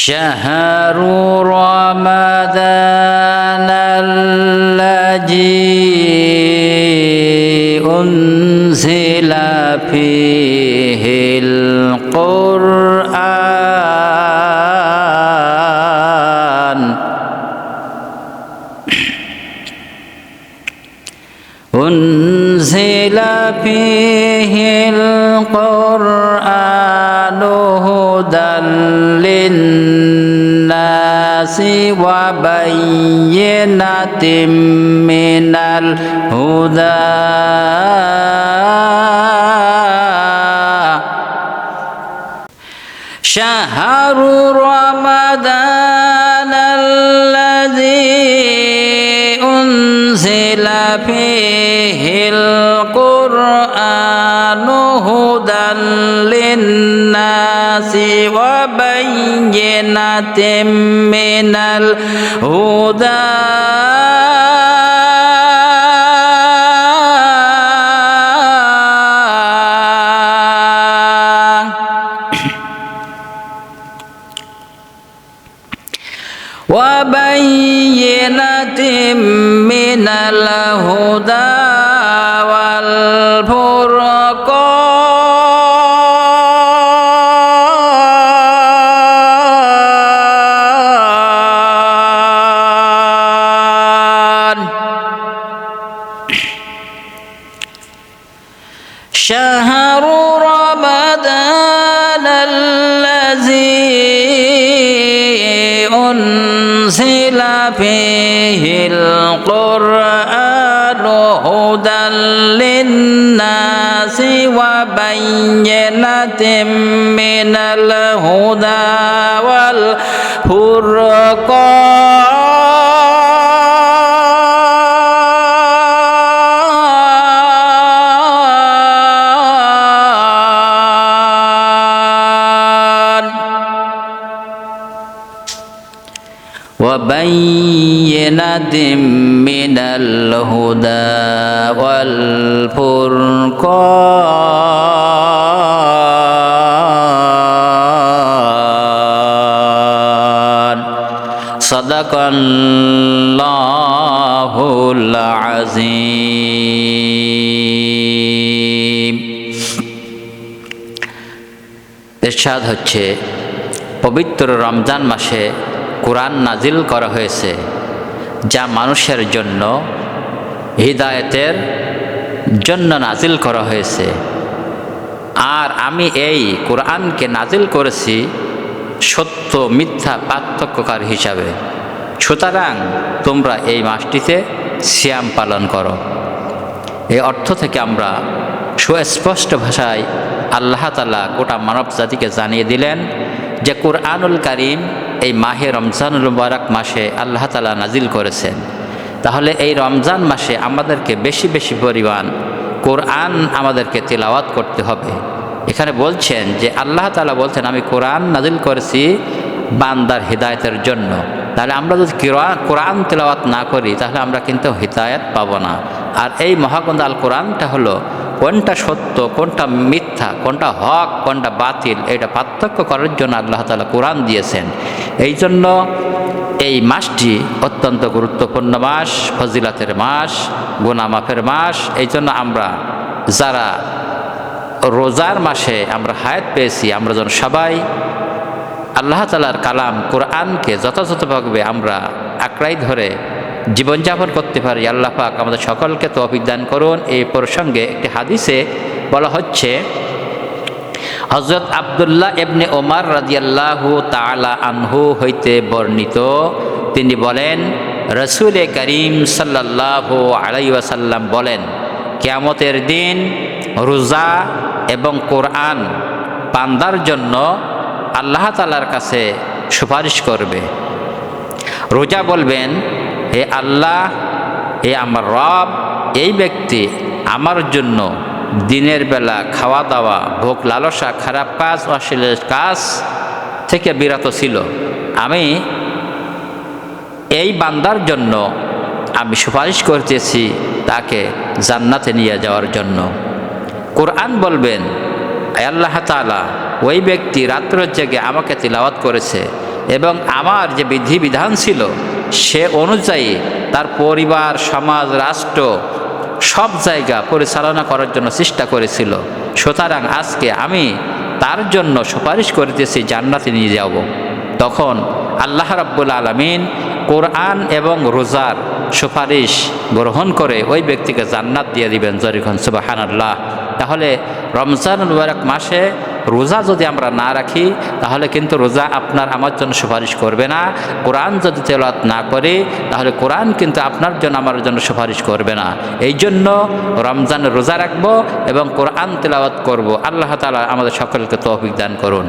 شهر رمضان الذي أنزل فيه القرآن. أنزل فيه القرآن هدى وبينة من الهدى شهر رمضان الذي أنزل فيه القرآن هدى للناس وبينات من الهدى. وبينات من الهدى. شهر رمضان الذي أنزل فيه القرآن هدى للناس وبينة من الهدى والفرقان. وبينة من الهدى والفرقان صدق الله العظيم এরশাদ হচ্ছে পবিত্র রমজান মাসে কোরআন নাজিল করা হয়েছে, যা মানুষের জন্য হৃদায়তের জন্য নাজিল করা হয়েছে। আর আমি এই কোরআনকে নাজিল করেছি সত্য মিথ্যা পার্থক্যকার হিসাবে। সুতরাং তোমরা এই মাসটিতে সিয়াম পালন করো। এই অর্থ থেকে আমরা সুস্পষ্ট ভাষায় আল্লাহ তালা গোটা মানব জাতিকে জানিয়ে দিলেন যে কোরআনুল কারিম এই মাহে রমজানুল মুবারক মাসে আল্লাহ তালা নাজিল করেছেন। তাহলে এই রমজান মাসে আমাদেরকে বেশি বেশি পরিমাণ কোরআন আমাদেরকে তেলাওয়াত করতে হবে। এখানে বলছেন যে আল্লাহ তালা বলছেন, আমি কোরআন নাজিল করেছি বান্দার হৃদায়তের জন্য। তাহলে আমরা যদি কোরআন তেলাওয়াত না করি, তাহলে আমরা কিন্তু হিদায়ত পাবো না। আর এই মহাগন্ধ আল কোরআনটা হলো কোনটা সত্য, কোনটা মিথ্যা, কোনটা হক, কোনটা বাতিল, এটা পার্থক্য করার জন্য আল্লাহ তালা কোরআন দিয়েছেন। এই জন্য এই মাসটি অত্যন্ত গুরুত্বপূর্ণ মাস, ফজিলাতের মাস, গুনামাফের মাস। এই জন্য আমরা যারা রোজার মাসে আমরা হায়াত পেয়েছি, আমরা যেন সবাই আল্লাহ তালার কালাম কোরআনকে যথাযথভাবে আমরা আঁকড়াই ধরে জীবনযাপন করতে পারি, আল্লাহ পাক আমাদের সকলকে তো অভিজ্ঞান করুন। এই প্রসঙ্গে একটি হাদিসে বলা হচ্ছে হজরত আবদুল্লাহ এবনে ওমার রাজিয়াল্লাহু তালা আনহু হইতে বর্ণিত। তিনি বলেন, রসুলে করিম সাল্লাহ আলাই ওয়াসাল্লাম বলেন, কেয়ামতের দিন রোজা এবং কোরআন পান্দার জন্য আল্লাহ তালার কাছে সুপারিশ করবে। রোজা বলবেন হে আল্লাহ, হে আমার রব, এই ব্যক্তি আমার জন্য দিনের বেলা খাওয়া দাওয়া ভোগ লালসা, খারাপ কাজ, অশ্লীল কাজ থেকে বিরত ছিল। আমি এই বান্দার জন্য আমি সুপারিশ করতেছি তাকে জান্নাতে নিয়ে যাওয়ার জন্য। কোরআন বলবেন "আয় আল্লাহ তালা ওই ব্যক্তি রাত্র জেগে আমাকে তিলাওয়াত করেছে এবং আমার যে বিধিবিধান ছিল সে অনুযায়ী তার পরিবার, সমাজ, রাষ্ট্র সব জায়গা পরিচালনা করার জন্য চেষ্টা করেছিল। সুতরাং আজকে আমি তার জন্য সুপারিশ করিতেছি জান্নাতে নিয়ে যাব। তখন আল্লাহ রাব্বুল আলমিন কোরআন এবং রোজার সুপারিশ গ্রহণ করে ওই ব্যক্তিকে জান্নাত দিয়ে দিবেন জরিখন সুবাহান আল্লাহ তাহলে রমজান মাসে রোজা যদি আমরা না রাখি, তাহলে কিন্তু রোজা আপনার আমার জন্য সুপারিশ করবে না। কোরআন যদি তেলাত না করে, তাহলে কোরআন কিন্তু আপনার জন্য আমার জন্য সুপারিশ করবে না। এই জন্য রমজানে রোজা রাখব এবং কোরআন তেলাওয়াত করব। আল্লাহ তালা আমাদের সকলকে তৌফিক দান করুন।